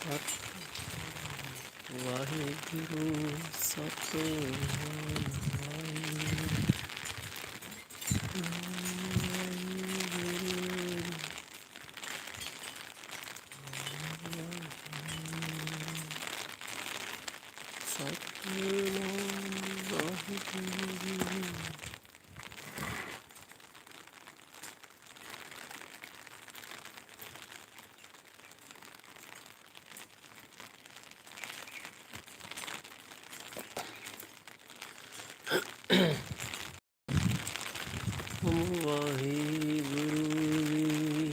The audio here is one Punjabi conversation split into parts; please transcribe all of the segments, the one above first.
ਸਤ ਵਾਹਿਗੁਰੂ ਸਤਿਨਾਮ ਵਾਹਿਗੁਰੂ ਸਤਿਨਾਮ ਵਾਹਿਗੁਰੂ ਵਾਹਿਗੁਰੂ ਜੀ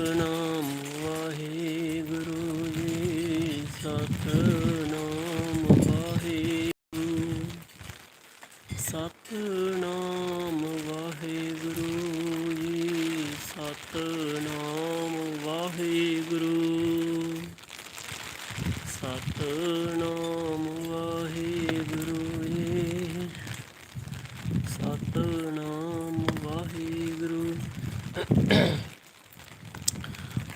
ਸਤਨਾਮ ਵਾਹਿਗੁਰੂ ਜੀ। ਸਤਨਾਮ ਵਾਹਿਗੁਰੂ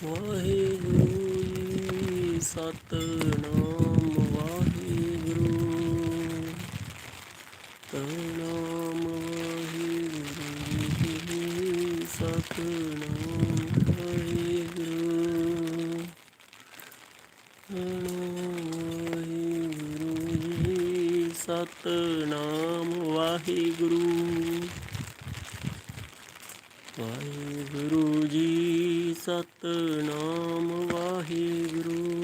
ਵਾਹਿਗੁਰੂ ਜੀ। ਸਤਨਾਮ ਵਾਹਿਗੁਰੂ ਸਤਨਾਮ ਵਾਹਿਗੁਰੂ ਜੀ। ਸਤਨਾਮ ਵਾਹਿਗੁਰੂ ਸਤਨਾਮ ਵਾਹਿਗੁਰੂ ਵਾਹਿਗੁਰੂ ਵਾਹਿਗੁਰੂ ਜੀ, ਸਤਨਾਮ ਵਾਹਿਗੁਰੂ।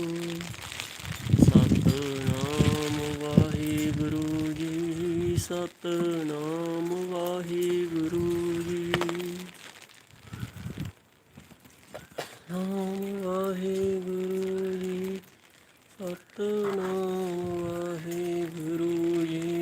ਸਤਨਾਮ ਵਾਹਿਗੁਰੂ ਜੀ, ਸਤਨਾਮ ਵਾਹਿਗੁਰੂ ਜੀ। ਨਾਮ ਵਾਹਿਗੁਰੂ ਜੀ, ਸਤਨਾਮ ਵਾਹਿਗੁਰੂ ਜੀ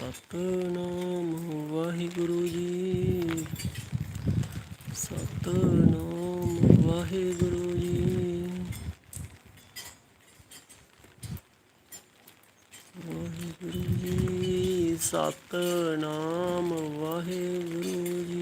ਸਤਨਾਮ ਵਾਹਿਗੁਰੂ ਜੀ। ਸਤਨਾਮ ਵਾਹਿਗੁਰੂ ਜੀ। Waheguru ji Satnam Waheguru ji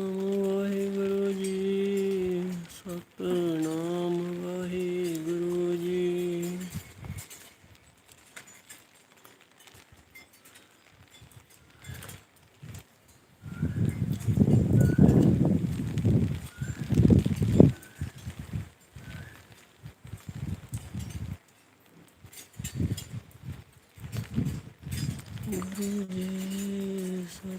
Jesus, I